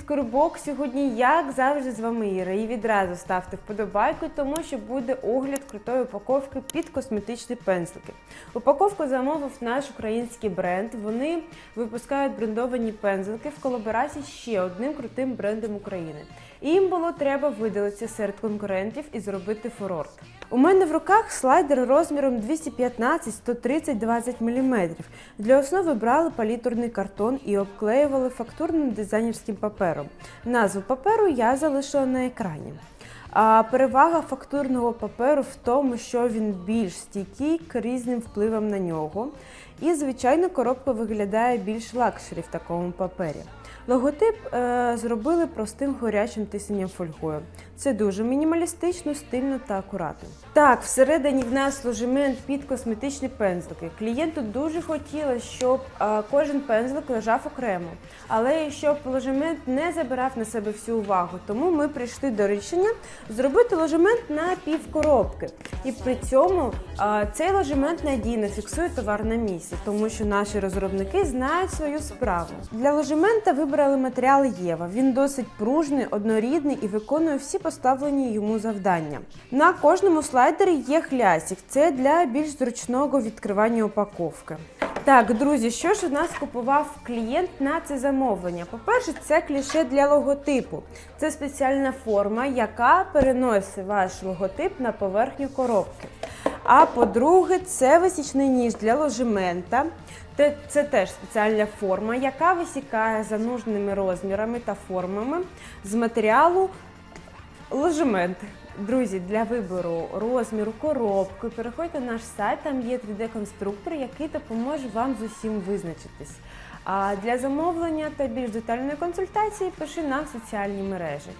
Скорбок. Сьогодні, як завжди, з вами Іра. І відразу ставте вподобайку, тому що буде огляд крутої упаковки під косметичні пензлики. Упаковку замовив наш український бренд. Вони випускають брендовані пензлики в колаборації з ще одним крутим брендом України. І їм було треба видалитися серед конкурентів і зробити фурор. У мене в руках слайдер розміром 215, 130, 20 мм. Для основи брали палітурний картон і обклеювали фактурним дизайнерським папером. Назву паперу я залишила на екрані. А перевага фактурного паперу в тому, що він більш стійкий к різним впливам на нього. І, звичайно, коробка виглядає більш лакшері в такому папері. Логотип е, зробили простим горячим тисненням фольгою. Це дуже мінімалістично, стильно та акуратно. Так, всередині в нас ложемент під косметичні пензлики. Клієнту дуже хотілося, щоб е, кожен пензлик лежав окремо, але щоб ложемент не забирав на себе всю увагу. Тому ми прийшли до рішення зробити ложемент на півкоробки. І при цьому е, цей ложемент надійно фіксує товар на місці, тому що наші розробники знають свою справу. Для ложемента вибрали матеріал Єва. Він досить пружний, однорідний і виконує всі поставлені йому завдання. На кожному слайдері є хлястик. Це для більш зручного відкривання упаковки. Так, друзі, що ж у нас купував клієнт на це замовлення? По-перше, це кліше для логотипу. Це спеціальна форма, яка переносить ваш логотип на поверхню коробки. А по-друге, це висічний ніж для ложемента. Це теж спеціальна форма, яка висікає за нужними розмірами та формами з матеріалу ложементи. Друзі, для вибору розміру, коробки, переходьте на наш сайт, там є 3D-конструктор, який допоможе вам з усім визначитись. А для замовлення та більш детальної консультації пиши нам в соціальні мережі.